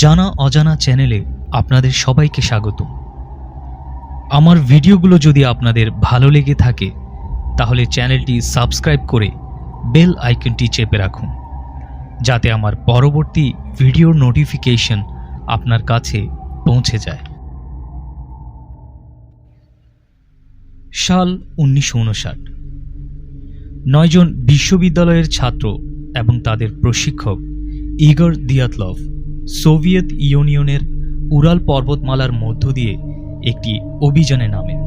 জানা অজানা চ্যানেলে আপনাদের সবাইকে স্বাগত। আমার ভিডিওগুলো যদি আপনাদের ভালো লেগে থাকে, তাহলে চ্যানেলটি সাবস্ক্রাইব করে বেল আইকনটি চেপে রাখুন, যাতে আমার পরবর্তী ভিডিওর নোটিফিকেশন আপনার কাছে পৌঁছে যায়। সাল উনিশশো উনষাট। নয়জন বিশ্ববিদ্যালয়ের ছাত্র এবং তাদের প্রশিক্ষক ইগর দিয়াতলভ সোভিয়েত ইউনিয়নের উরাল পর্বতমালার মধ্য দিয়ে একটি অভিযানে নামেন।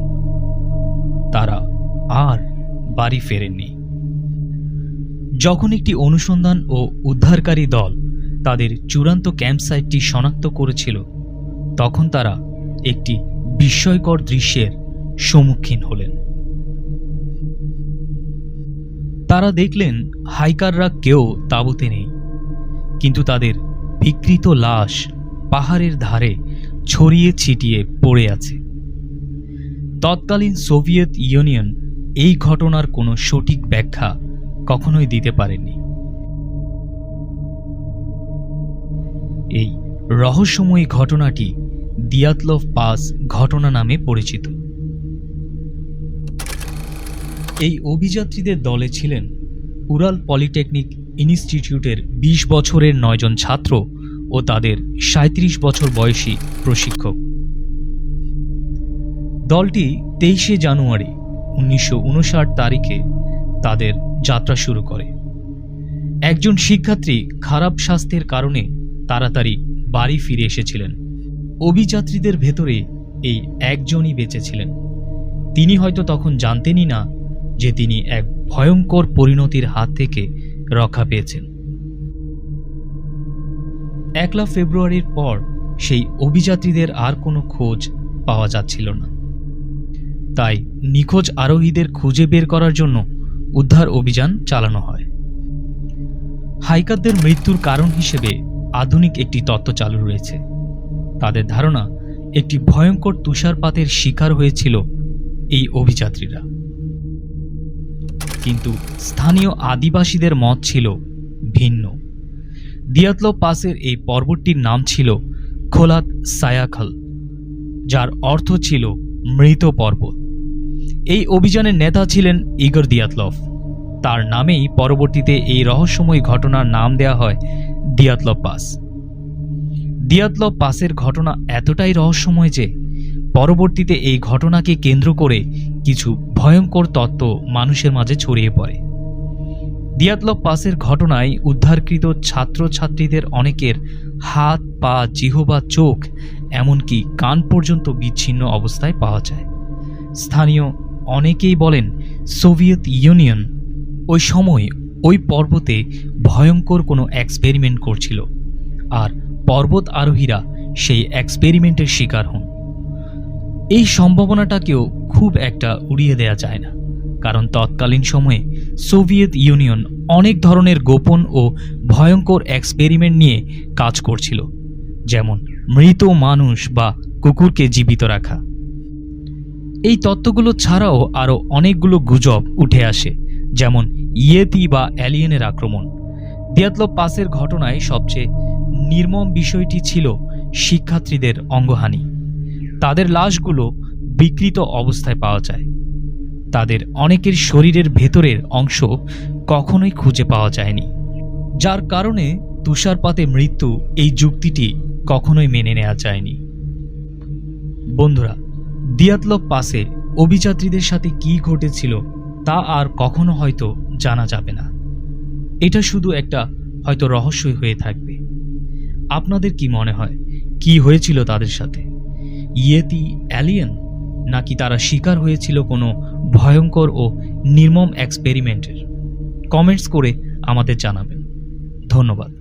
তারা আর বাড়ি ফেরেননি। যখন একটি অনুসন্ধান ও উদ্ধারকারী দল তাদের চূড়ান্ত ক্যাম্প সাইটটি শনাক্ত করেছিল, তখন তারা একটি বিস্ময়কর দৃশ্যের সম্মুখীন হলেন। তারা দেখলেন হাইকাররা কেউ তাঁবুতে নেই, কিন্তু তাদের বিকৃত লাশ পাহাড়ের ধারে ছড়িয়ে ছিটিয়ে পড়ে আছে। তৎকালীন সোভিয়েত ইউনিয়ন এই ঘটনার কোনো সঠিক ব্যাখ্যা কখনোই দিতে পারেনি এই রহস্যময়ী ঘটনাটি দিয়াতলভ পাস ঘটনা নামে পরিচিত। এই অভিযাত্রীদের দলে ছিলেন উরাল পলিটেকনিক ইনস্টিটিউটের ২০ বছরের নয়জন ছাত্র ও তাদের সাঁত্রিশ বছর বয়সী প্রশিক্ষক। দলটি তেইশে জানুয়ারি উনিশশো উনষাট তারিখে তাদের যাত্রা শুরু করে। একজন শিক্ষার্থী খারাপ স্বাস্থ্যের কারণে তাড়াতাড়ি বাড়ি ফিরে এসেছিলেন। অভিযাত্রীদের ভেতরে এই একজনই বেঁচেছিলেন তিনি হয়তো তখন জানতেনই না যে তিনি এক ভয়ঙ্কর পরিণতির হাত থেকে রক্ষা পেয়েছেন। একলা ফেব্রুয়ারির পর সেই অভিযাত্রীদের আর কোনো খোঁজ পাওয়া যাচ্ছিল না। তাই নিখোঁজ আরোহীদের খুঁজে বের করার জন্য উদ্ধার অভিযান চালানো হয়। হাইকারদের মৃত্যুর কারণ হিসেবে আধুনিক একটি তত্ত্ব চালু রয়েছে। তাদের ধারণা, একটি ভয়ঙ্কর তুষারপাতের শিকার হয়েছিল এই অভিযাত্রীরা। কিন্তু স্থানীয় আদিবাসীদের মত ছিল ভিন্ন। দিয়াতলো পাসের এই পর্বতটির নাম ছিল খোলাত সায়াখল, যার অর্থ ছিল মৃত পর্বত। এই অভিযানের নেতা ছিলেন ইগর দিয়াতলভ তার নামেই পরবর্তীতে এই রহস্যময় ঘটনার নাম দেয়া হয় দিয়াতলভ পাস। দিয়াতলভ পাসের ঘটনা এতটাই রহস্যময় যে পরবর্তীতে এই ঘটনাকে কেন্দ্র করে কিছু ভয়ঙ্কর তত্ত্ব মানুষের মাঝে ছড়িয়ে পড়ে। দিয়াতলভ পাসের ঘটনায় উদ্ধারকৃত ছাত্রছাত্রীদের অনেকের হাত, পা, জিহবা, চোখ, এমনকি কান পর্যন্ত বিচ্ছিন্ন অবস্থায় পাওয়া যায়। স্থানীয় অনেকেই বলেন, সোভিয়েত ইউনিয়ন ওই সময় ওই পর্বতে ভয়ঙ্কর কোনো এক্সপেরিমেন্ট করছিল, আর পর্বত আরোহীরা সেই এক্সপেরিমেন্টের শিকার হন। এই সম্ভাবনাটাকেও খুব একটা উড়িয়ে দেয়া যায় না, কারণ তৎকালীন সময়ে সোভিয়েত ইউনিয়ন অনেক ধরনের গোপন ও ভয়ঙ্কর এক্সপেরিমেন্ট নিয়ে কাজ করছিল, যেমন মৃত মানুষ বা কুকুরকে জীবিত রাখা। এই তত্ত্বগুলো ছাড়াও আরও অনেকগুলো গুজব উঠে আসে, যেমন ইয়েতি বা অ্যালিয়েনের আক্রমণ। দিয়াতলব পাসের ঘটনায় সবচেয়ে নির্মম বিষয়টি ছিল শিক্ষার্থীদের অঙ্গহানি। তাদের লাশগুলো বিকৃত অবস্থায় পাওয়া যায়। তাদের অনেকের শরীরের ভেতরের অংশ কখনোই খুঁজে পাওয়া যায়নি। যার কারণে তুষারপাতে মৃত্যু এই যুক্তিটি কখনোই মেনে নেওয়া যায়নি। বন্ধুরা, দিয়াতলব পাশে অভিযাত্রীদের সাথে কি ঘটেছিল তা আর কখনো হয়তো জানা যাবে না। এটা শুধু একটা হয়তো রহস্যই হয়ে থাকবে। আপনাদের কি মনে হয়, কি হয়েছিল তাদের সাথে? Yeti alien? নাকি তারা শিকার হয়েছিল কোনো ভয়ঙ্কর ও নির্মম এক্সপেরিমেন্টের? কমেন্টস করে আমাদের জানাবেন। ধন্যবাদ।